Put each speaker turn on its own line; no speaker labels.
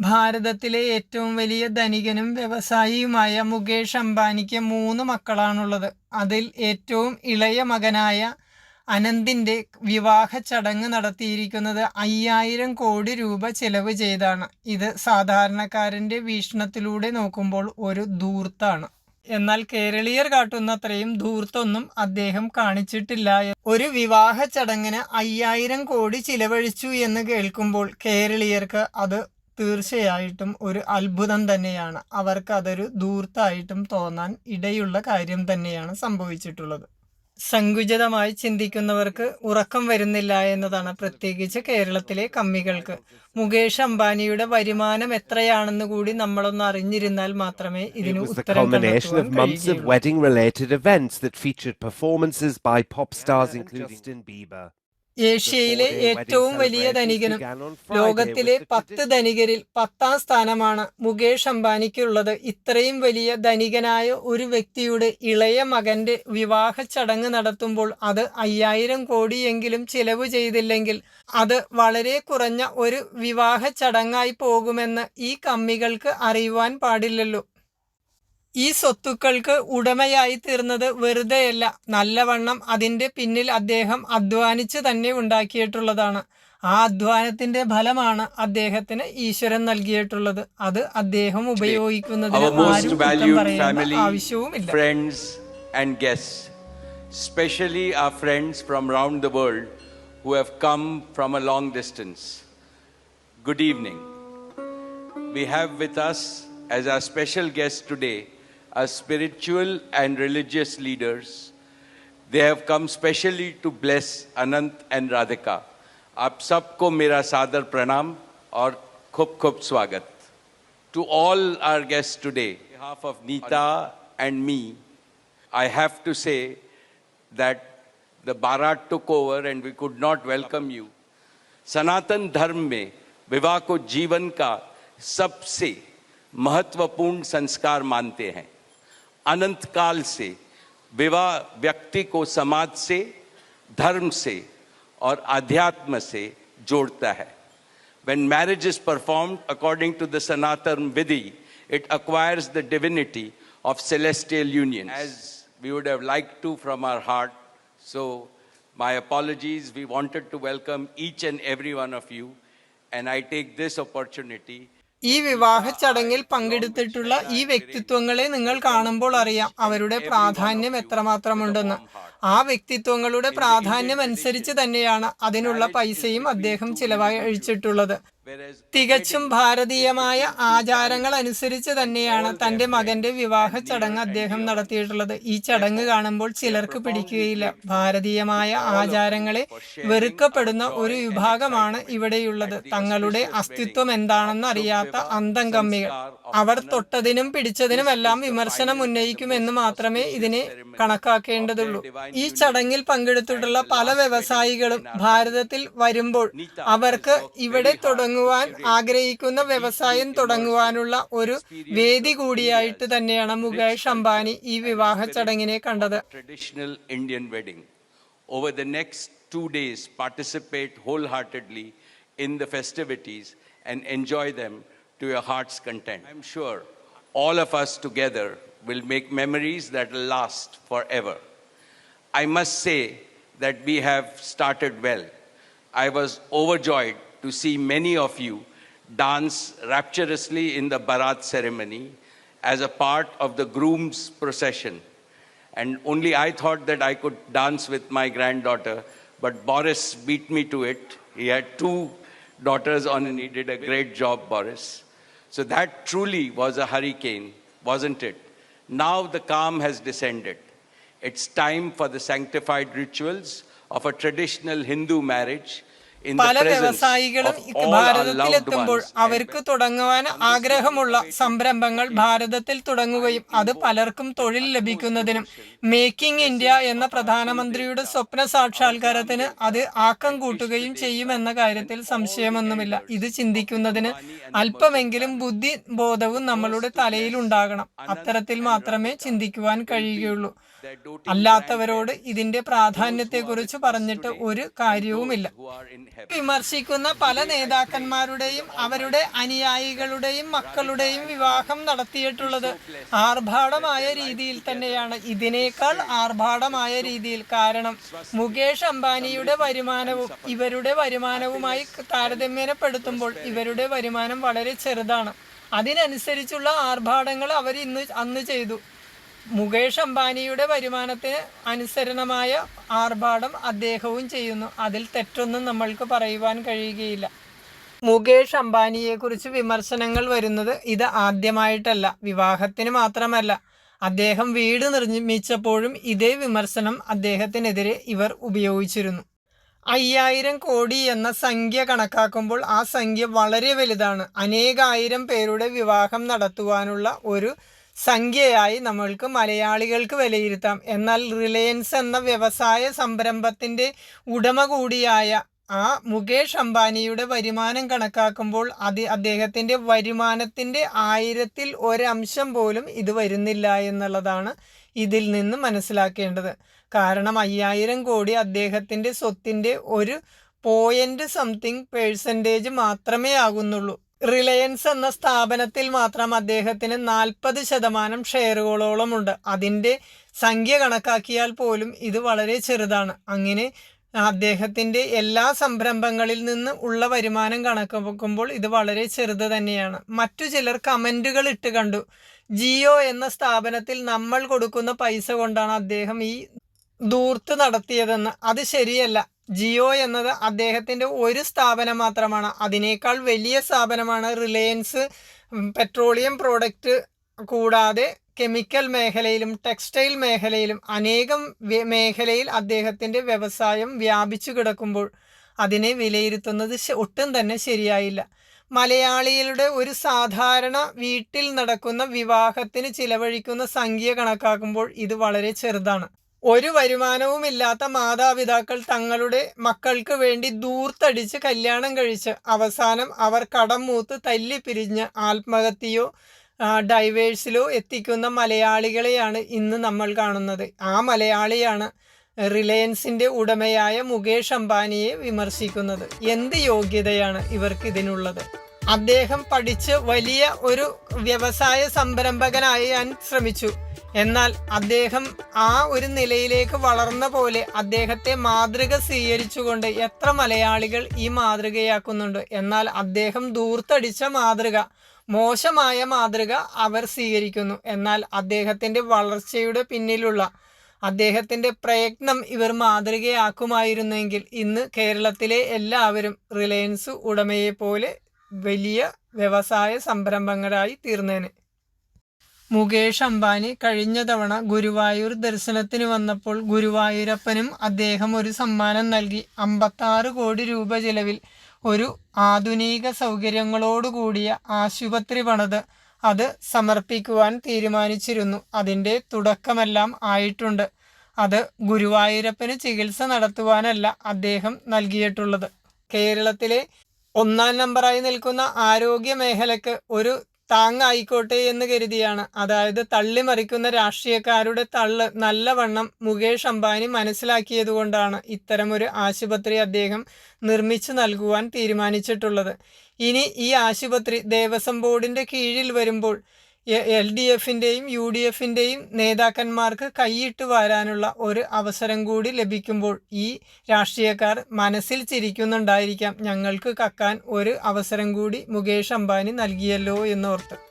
ഭാരതത്തിലെ ഏറ്റവും വലിയ ധനികനും വ്യവസായിയുമായ മുകേഷ് അംബാനിക്ക് മൂന്ന് മക്കളാണുള്ളത്. അതിൽ ഏറ്റവും ഇളയ മകനായ അനന്തിന്റെ വിവാഹ ചടങ്ങ് നടത്തിയിരിക്കുന്നത് അയ്യായിരം കോടി രൂപ ചെലവ് ചെയ്താണ്. ഇത് സാധാരണക്കാരന്റെ വീക്ഷണത്തിലൂടെ നോക്കുമ്പോൾ ഒരു ധൂർത്താണ്. എന്നാൽ കേരളീയർ കാട്ടുന്നത്രയും ധൂർത്തൊന്നും അദ്ദേഹം കാണിച്ചിട്ടില്ല ഒരു വിവാഹ ചടങ്ങിന് അയ്യായിരം കോടി ചിലവഴിച്ചു എന്ന് കേൾക്കുമ്പോൾ കേരളീയർക്ക് അത് തീർച്ചയായിട്ടും ഒരു അത്ഭുതം തന്നെയാണ്. അവർക്ക് അതൊരു ദൂർത്തായിട്ടും തോന്നാൻ ഇടയുള്ള കാര്യം തന്നെയാണ് സംഭവിച്ചിട്ടുള്ളത്. സങ്കുചിതമായി ചിന്തിക്കുന്നവർക്ക് ഉറക്കം വരുന്നില്ല എന്നതാണ് പ്രത്യേകിച്ച് കേരളത്തിലെ കമ്മികൾക്ക്. മുകേഷ് അംബാനിയുടെ വരുമാനം എത്രയാണെന്ന് കൂടി നമ്മളൊന്ന് അറിഞ്ഞിരുന്നാൽ മാത്രമേ ഇതിന് ഉത്തരം ഏഷ്യയിലെ ഏറ്റവും വലിയ ധനികനും ലോകത്തിലെ പത്ത് ധനികരിൽ പത്താം സ്ഥാനമാണ് മുകേഷ് അംബാനിക്കുള്ളത്. ഇത്രയും വലിയ ധനികനായ ഒരു വ്യക്തിയുടെ ഇളയ മകന്റെ വിവാഹ ചടങ്ങ് നടത്തുമ്പോൾ അത് അയ്യായിരം കോടിയെങ്കിലും ചിലവ് ചെയ്തില്ലെങ്കിൽ അത് വളരെ കുറഞ്ഞ ഒരു വിവാഹ ചടങ്ങായി പോകുമെന്ന് ഈ കമ്മികൾക്ക് അറിയുവാൻ പാടില്ലല്ലോ. ഈ സ്വത്തുക്കൾക്ക് ഉടമയായി തീർന്നത് വെറുതെയല്ല. നല്ലവണ്ണം അതിന്റെ പിന്നിൽ അദ്ദേഹം അധ്വാനിച്ച് തന്നെ ഉണ്ടാക്കിയിട്ടുള്ളതാണ്. ആ അധ്വാനത്തിന്റെ ഫലമാണ് അദ്ദേഹത്തിന് ഈശ്വരൻ നൽകിയിട്ടുള്ളത്. അത് അദ്ദേഹം ഉപയോഗിക്കുന്നത്
specially
a
friends from round the world who have come from a long distance good evening we have with us as a special guest today our spiritual and religious leaders. They have come specially to bless Anant and Radhika. आप सबको मेरा सादर प्रणाम और खूब खूब स्वागत. To all our guests today, on behalf of Neeta and me, I have to say that the Bharat took over and we could not welcome you. सनातन धर्म में विवाह को जीवन का सबसे महत्वपूर्ण संस्कार मानते हैं अनंत काल से विवाह व्यक्ति को समाज से, धर्म से और अध्यात्म से जोड़ता है। When marriage is performed according to the Sanatan vidhi it acquires the divinity of celestial union as we would have like to from our heart so my apologies we wanted to welcome each and every one of you and I take this opportunity
ഈ വിവാഹ ചടങ്ങിൽ പങ്കെടുത്തിട്ടുള്ള ഈ വ്യക്തിത്വങ്ങളെ നിങ്ങൾ കാണുമ്പോൾ അറിയാം. അവരുടെ പ്രാധാന്യം എത്രമാത്രമുണ്ടെന്ന്. ആ വ്യക്തിത്വങ്ങളുടെ പ്രാധാന്യം അനുസരിച്ച് തന്നെയാണ് അതിനുള്ള പൈസയും അദ്ദേഹം
whereas
തികച്ചും ഭാരതീയമായ ആചാരങ്ങൾ അനുസരിച്ച് തന്നെയാണ് തന്റെ മകന്റെ വിവാഹ ചടങ്ങ് അദ്ദേഹം നടത്തിയിട്ടുള്ളത്. ഈ ചടങ്ങ് കാണുമ്പോൾ ചിലർക്ക് പിടിക്കുകയില്ല. ഭാരതീയമായ ആചാരങ്ങളെ വെറുക്കപ്പെടുന്ന ഒരു വിഭാഗമാണ് ഇവിടെയുള്ളത്. തങ്ങളുടെ അസ്തിത്വം എന്താണെന്ന് അറിയാത്ത അന്തം കമ്മികൾ അവർ തൊട്ടതിനും പിടിച്ചതിനുമെല്ലാം വിമർശനം ഉന്നയിക്കുമെന്ന് മാത്രമേ ഇതിനെ കണക്കാക്കേണ്ടതുള്ളൂ. ഈ ചടങ്ങിൽ പങ്കെടുത്തിട്ടുള്ള പല വ്യവസായികളും ഭാരതത്തിൽ വരുമ്പോൾ അവർക്ക് ഇവിടെ തുടങ്ങുവാൻ ആഗ്രഹിക്കുന്ന വ്യവസായം തുടങ്ങുവാനുള്ള ഒരു വേദി കൂടിയായിട്ട് തന്നെയാണ് മുകേഷ് അംബാനി ഈ വിവാഹ ചടങ്ങിനെ കണ്ടത്.
Traditional Indian wedding over the next two days participate wholeheartedly in the festivities and enjoy them to your heart's content I am sure all of us together will make memories that last forever I must say that we have started well I was overjoyed to see many of you dance rapturously in the Bharat ceremony as a part of the groom's procession. And only I thought that I could dance with my granddaughter, but Boris beat me to it. He had two daughters on, and he did a great job, Boris. So that truly was a hurricane, wasn't it? Now the calm has descended. It's time for the sanctified rituals of a traditional Hindu marriage
പല വ്യവസായികളും ഭാരതത്തിലെത്തുമ്പോൾ അവർക്ക് തുടങ്ങുവാൻ ആഗ്രഹമുള്ള സംരംഭങ്ങൾ ഭാരതത്തിൽ തുടങ്ങുകയും അത് പലർക്കും തൊഴിൽ ലഭിക്കുന്നതിനും മേക്കിംഗ് ഇന്ത്യ എന്ന പ്രധാനമന്ത്രിയുടെ സ്വപ്ന സാക്ഷാത്കാരത്തിന് അത് ആക്കം കൂട്ടുകയും ചെയ്യുമെന്ന കാര്യത്തിൽ സംശയമൊന്നുമില്ല. ഇത് ചിന്തിക്കുന്നതിന് അല്പമെങ്കിലും ബുദ്ധി ബോധവും നമ്മളുടെ തലയിൽ ഉണ്ടാകണം അത്തരത്തിൽ മാത്രമേ ചിന്തിക്കുവാൻ കഴിയുകയുള്ളൂ. അല്ലാത്തവരോട് ഇതിന്റെ പ്രാധാന്യത്തെക്കുറിച്ച് പറഞ്ഞിട്ട് ഒരു കാര്യവുമില്ല. വിമർശിക്കുന്ന പല നേതാക്കന്മാരുടെയും അവരുടെ അനുയായികളുടെയും മക്കളുടെയും വിവാഹം നടത്തിയിട്ടുള്ളത് ആർഭാടമായ രീതിയിൽ തന്നെയാണ്. ഇതിനേക്കാൾ ആർഭാടമായ രീതിയിൽ കാരണം മുകേഷ് അംബാനിയുടെ വരുമാനവും ഇവരുടെ വരുമാനവുമായി താരതമ്യപ്പെടുത്തുമ്പോൾ ഇവരുടെ വരുമാനം വളരെ ചെറുതാണ്. അതിനനുസരിച്ചുള്ള ആർഭാടങ്ങൾ അവർ ഇന്ന് അന്ന് ചെയ്തു. മുകേഷ് അംബാനിയുടെ വരുമാനത്തിന് അനുസരണമായ ആർഭാടം അദ്ദേഹവും ചെയ്യുന്നു. അതിൽ തെറ്റൊന്നും നമ്മൾക്ക് പറയുവാൻ കഴിയുകയില്ല. മുകേഷ് അംബാനിയെക്കുറിച്ച് വിമർശനങ്ങൾ വരുന്നത് ഇത് ആദ്യമായിട്ടല്ല. വിവാഹത്തിന് മാത്രമല്ല. അദ്ദേഹം വീട് നിർമ്മിച്ചപ്പോഴും ഇതേ വിമർശനം അദ്ദേഹത്തിനെതിരെ ഇവർ ഉപയോഗിച്ചിരുന്നു. അയ്യായിരം കോടി എന്ന സംഖ്യ കണക്കാക്കുമ്പോൾ ആ സംഖ്യ വളരെ വലുതാണ്. അനേകായിരം പേരുടെ വിവാഹം നടത്തുവാനുള്ള ഒരു സംഖ്യയായി നമ്മൾക്ക് മലയാളികൾക്ക് വിലയിരുത്താം. എന്നാൽ റിലയൻസ് എന്ന വ്യവസായ സംരംഭത്തിന്റെ ഉടമ കൂടിയായ ആ മുകേഷ് അംബാനിയുടെ വരുമാനം കണക്കാക്കുമ്പോൾ അത് അദ്ദേഹത്തിന്റെ വരുമാനത്തിന്റെ ആയിരത്തിൽ ഒരംശം പോലും ഇത് വരുന്നില്ല എന്നുള്ളതാണ് ഇതിൽ നിന്ന് മനസ്സിലാക്കേണ്ടത്. കാരണം അയ്യായിരം കോടി അദ്ദേഹത്തിന്റെ സ്വത്തിന്റെ ഒരു പോയിന്റ് സംതിങ് പേഴ്സന്റേജ് മാത്രമേ ആകുന്നുള്ളൂ. റിലയൻസ് എന്ന സ്ഥാപനത്തിൽ മാത്രം അദ്ദേഹത്തിന് നാൽപ്പത് ശതമാനം ഷെയറുകളോളം ഉണ്ട് അതിന്റെ സംഖ്യ കണക്കാക്കിയാൽ പോലും ഇത് വളരെ ചെറുതാണ്. അങ്ങനെ അദ്ദേഹത്തിന്റെ എല്ലാ സംരംഭങ്ങളിൽ നിന്ന് ഉള്ള വരുമാനം കണക്കാക്കുമ്പോൾ ഇത് വളരെ ചെറുത് തന്നെയാണ്. മറ്റു ചിലർ കമന്റുകൾ ഇട്ട് കണ്ടു. ജിയോ എന്ന സ്ഥാപനത്തിൽ നമ്മൾ കൊടുക്കുന്ന പൈസ കൊണ്ടാണ് അദ്ദേഹം ഈ ദൂർത്ത് നടത്തിയതെന്ന്. അത് ശരിയല്ല. ജിയോ എന്നത് അദ്ദേഹത്തിന്റെ ഒരു സ്ഥാപനം മാത്രമാണ്. അതിനേക്കാൾ വലിയ സ്ഥാപനമാണ് റിലയൻസ് പെട്രോളിയം പ്രോഡക്റ്റ് കൂടാതെ കെമിക്കൽ മേഖലയിലും ടെക്സ്റ്റൈൽ മേഖലയിലും അനേകം മേഖലയിൽ അദ്ദേഹത്തിന്റെ വ്യവസായം വ്യാപിച്ചു കിടക്കുമ്പോൾ അതിനെ വിലയിരുത്തുന്നത് ഒട്ടും തന്നെ ശരിയായില്ല. മലയാളികളുടെ ഒരു സാധാരണ വീട്ടിൽ നടക്കുന്ന വിവാഹത്തിന് ചിലവഴിക്കുന്ന സംഖ്യ കണക്കാക്കുമ്പോൾ ഇത് വളരെ ചെറുതാണ്. ഒരു വരുമാനവുമില്ലാത്ത മാതാപിതാക്കൾ തങ്ങളുടെ മക്കൾക്ക് വേണ്ടി ദൂർത്തടിച്ച് കല്യാണം കഴിച്ച് അവസാനം അവർ കടം മൂത്ത് തല്ലി പിരിഞ്ഞ് ആത്മഹത്യയോ ഡൈവേഴ്സിലോ എത്തിക്കുന്ന മലയാളികളെയാണ് ഇന്ന് നമ്മൾ കാണുന്നത്. ആ മലയാളിയാണ് റിലയൻസിന്റെ ഉടമയായ മുകേഷ് അംബാനിയെ വിമർശിക്കുന്നത്. എന്ത് യോഗ്യതയാണ് ഇവർക്ക് ഇതിനുള്ളത് അദ്ദേഹം പഠിച്ച് വലിയ ഒരു വ്യവസായ സംരംഭകനായി ഞാൻ ശ്രമിച്ചു. എന്നാൽ അദ്ദേഹം ആ ഒരു നിലയിലേക്ക് വളർന്ന പോലെ അദ്ദേഹത്തെ മാതൃക സ്വീകരിച്ചുകൊണ്ട് എത്ര മലയാളികൾ ഈ മാതൃകയാക്കുന്നുണ്ട്. എന്നാൽ അദ്ദേഹം ദൂർത്തടിച്ച മാതൃക മോശമായ മാതൃക അവർ സ്വീകരിക്കുന്നു. എന്നാൽ അദ്ദേഹത്തിന്റെ വളർച്ചയുടെ പിന്നിലുള്ള അദ്ദേഹത്തിന്റെ പ്രയത്നം ഇവർ മാതൃകയാക്കുമായിരുന്നെങ്കിൽ ഇന്ന് കേരളത്തിലെ എല്ലാവരും റിലയൻസ് ഉടമയെപ്പോലെ പോലെ വലിയ വ്യവസായ സംരംഭങ്ങളായി തീർന്നേനെ. മുകേഷ് അംബാനി കഴിഞ്ഞ തവണ ഗുരുവായൂർ ദർശനത്തിന് വന്നപ്പോൾ ഗുരുവായൂരപ്പനും അദ്ദേഹം ഒരു സമ്മാനം നൽകി. അമ്പത്താറ് കോടി രൂപ ചിലവിൽ ഒരു ആധുനിക സൗകര്യങ്ങളോടുകൂടിയ ആശുപത്രി പണത് അത് സമർപ്പിക്കുവാൻ തീരുമാനിച്ചിരുന്നു. അതിന്റെ തുടക്കമെല്ലാം ആയിട്ടുണ്ട്. അത് ഗുരുവായൂരപ്പന് ചികിത്സ നടത്തുവാനല്ല അദ്ദേഹം നൽകിയിട്ടുള്ളത്. കേരളത്തിലെ ഒന്നാം നമ്പറായി നിൽക്കുന്ന ആരോഗ്യ മേഖലയ്ക്ക് ഒരു താങ്ങായിക്കോട്ടെ എന്ന് കരുതിയാണ്. അതായത് തള്ളിമറിക്കുന്ന രാഷ്ട്രീയക്കാരുടെ തള്ള് നല്ലവണ്ണം മുകേഷ് അംബാനി മനസ്സിലാക്കിയതുകൊണ്ടാണ് ഇത്തരമൊരു ആശുപത്രി അദ്ദേഹം നിർമ്മിച്ചു നൽകുവാൻ തീരുമാനിച്ചിട്ടുള്ളത്. ഇനി ഈ ആശുപത്രി ദേവസ്വം ബോർഡിന്റെ കീഴിൽ വരുമ്പോൾ എൽ ഡി എഫിന്റെയും യു ഡി എഫിന്റെയും നേതാക്കന്മാർക്ക് കൈയിട്ട് വരാനുള്ള ഒരു അവസരം കൂടി ലഭിക്കുമ്പോൾ ഈ രാഷ്ട്രീയക്കാർ മനസ്സിൽ ചിരിക്കുന്നുണ്ടായിരിക്കാം. ഞങ്ങൾക്ക് കക്കാൻ ഒരു അവസരം കൂടി മുകേഷ് അംബാനി നൽകിയല്ലോ എന്നോർത്ത്.